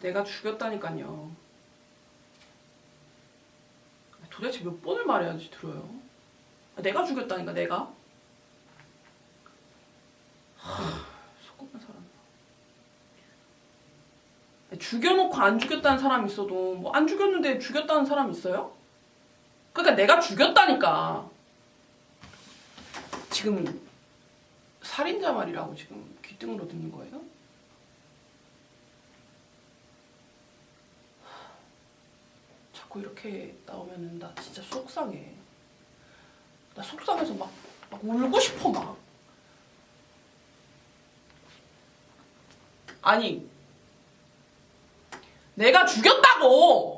내가 죽였다니까요. 도대체 몇 번을 말해야지 들어요? 아, 내가 죽였다니까 내가. 속고만 사람. 죽여놓고 안 죽였다는 사람 있어도 뭐 안 죽였는데 죽였다는 사람 있어요? 그러니까 내가 죽였다니까. 지금 살인자 말이라고 지금 귀등으로 듣는 거예요? 자꾸 이렇게 나오면은 나 진짜 속상해. 나 속상해서 막, 막 울고 싶어 막. 아니 내가 죽였다고.